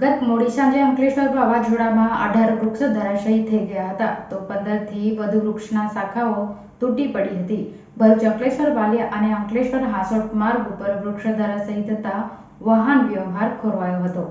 ગત મોડી સાંજે અંકલેશ્વર વાવાઝોડામાં અઢાર વૃક્ષ ધરાશયી થઈ ગયા હતા. તો પંદરથી વધુ વૃક્ષના શાખાઓ તૂટી પડી હતી. ભરૂચ, અંકલેશ્વર, વાલિયા અને અંકલેશ્વર હાસોટ માર્ગ ઉપર વૃક્ષ ધરાશયી થતા વાહન વ્યવહાર ખોરવાયો હતો.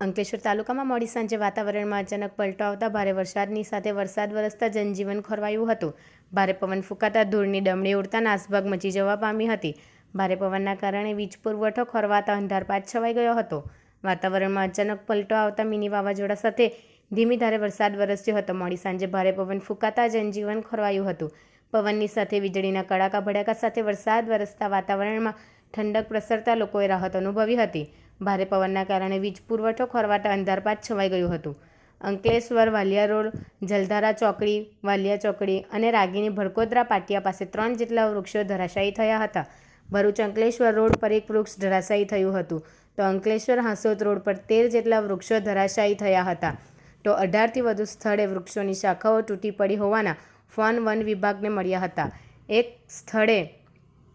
અંકલેશ્વર તાલુકામાં મોડી સાંજે વાતાવરણમાં અચાનક પલટો આવતા ભારે વરસાદની સાથે વરસાદ વરસતા જનજીવન ખોરવાયું હતું. ભારે પવન ફૂંકાતા ધૂળની ડમણી ઉડતા નાસભાગ મચી જવા પામી હતી. ભારે પવનના કારણે વીજ પુરવઠો ખોરવાતા અંધારપાત છવાઈ ગયો હતો. વાતાવરણમાં અચાનક પલટો આવતા મિની વાવાઝોડા સાથે ધીમી ધારે વરસાદ વરસ્યો હતો. મોડી સાંજે ભારે પવન ફૂંકાતા જનજીવન ખોરવાયું હતું. પવનની સાથે વીજળીના કડાકા ભડાકા સાથે વરસાદ વરસતા વાતાવરણમાં ઠંડક પ્રસરતા લોકોએ રાહત અનુભવી હતી. ભારે પવનના કારણે વીજ પુરવઠો ખોરવાતા અંધારપાત છવાઈ ગયું હતું. અંકલેશ્વર, વાલિયા રોડ, જલધારા ચોકડી, વાલિયા ચોકડી અને રાગીની ભડકોદરા પાટિયા પાસે ત્રણ જેટલા વૃક્ષો ધરાશાયી થયા હતા. ભરૂચ અંકલેશ્વર રોડ પર એક વૃક્ષ ધરાશાયી થયું હતું. તો અંકલેશ્વર હાંસોદ રોડ પર તેર જેટલા વૃક્ષો ધરાશાયી થયા હતા. તો અઢારથી વધુ સ્થળે વૃક્ષોની શાખાઓ તૂટી પડી હોવાના ફોન વન વિભાગને મળ્યા હતા. એક સ્થળે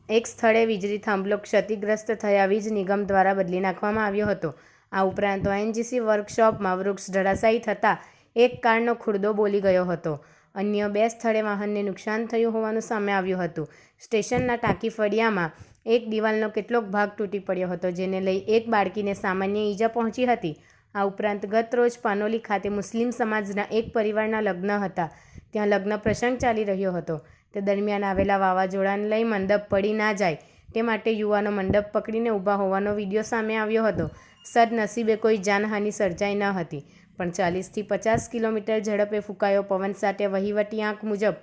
એક સ્થળે વીજળી થાંભલો ક્ષતિગ્રસ્ત થયા વીજ નિગમ દ્વારા બદલી નાખવામાં આવ્યો હતો. આ ઉપરાંત ઓએનજીસી વર્કશોપમાં વૃક્ષ ધરાશાયી થતાં એક કારનો ખુરદો બોલી ગયો હતો. અન્ય બે સ્થળે વાહનને નુકસાન થયું હોવાનું સામે આવ્યું હતું. સ્ટેશનના ટાંકી ફળિયામાં એક દિવાલનો કેટલોક ભાગ તૂટી પડ્યો હતો, જેને લઈ એક બાળકીને સામાન્ય ઈજા પહોંચી હતી. આ ઉપરાંત ગત રોજ પાનોલી ખાતે મુસ્લિમ સમાજના એક પરિવારના લગ્ન હતા. ત્યાં લગ્ન પ્રસંગ ચાલી રહ્યો હતો. તે દરમિયાન આવેલા વાવાઝોડાને લઈ મંડપ પડી ના જાય, તે માટે યુવાનો મંડપ પકડીને ઊભા હોવાનો વીડિયો સામે આવ્યો હતો. સદનસીબે કોઈ જાનહાનિ સર્જાઈ ન હતી. પણ ચાલીસથી પચાસ કિલોમીટર ઝડપે ફૂંકાયો. પવન સાથે વહીવટી આંક મુજબ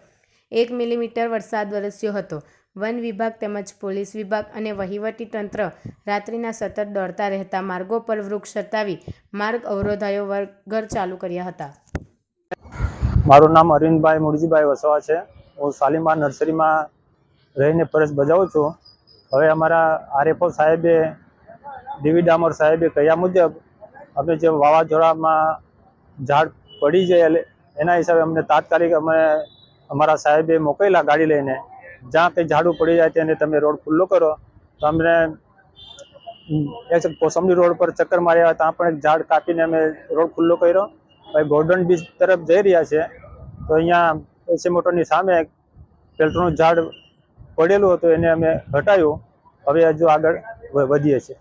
એક મિલીમીટર વરસાદ વરસ્યો હતો. વન વિભાગ તેમજ પોલીસ વિભાગ અને વહીવટી તંત્ર રાત્રિના સતત દોડતા રહેતા માર્ગો પર વૃક્ષ સતાવી માર્ગ અવરોધાયો વગર ચાલુ કર્યા હતા. મારું નામ અરવિંદભાઈ મુરજીભાઈ વસવા છે. હું શાલીમાર નર્સરીમાં રહીને ફરજ બજાવું છું. હવે અમારા આરએફઓ સાહેબે, ડીવી ડામોર સાહેબે કહ્યા મુજબ, અમે જે વાવાઝોડામાં ઝાડ પડી જાય એટલે એના હિસાબે અમને તાત્કાલિક અમે અમારા સાહેબે મોકલેલા ગાડી લઈને, જ્યાં કંઈ ઝાડું પડી જાય તેને તમે રોડ ખુલ્લો કરો. તો અમને એક કોસંબી રોડ પર ચક્કર માર્યા ત્યાં પણ એક ઝાડ કાપીને અમે રોડ ખુલ્લો કર્યો. ભાઈ ગોર્ડન બીચ તરફ જઈ રહ્યા છે. તો અહીંયા એસી મોટરની સામે પેટ્રોલનું ઝાડ પડેલું હતું, એને અમે હટાવ્યું હવે હજુ આગળ વધીએ છીએ.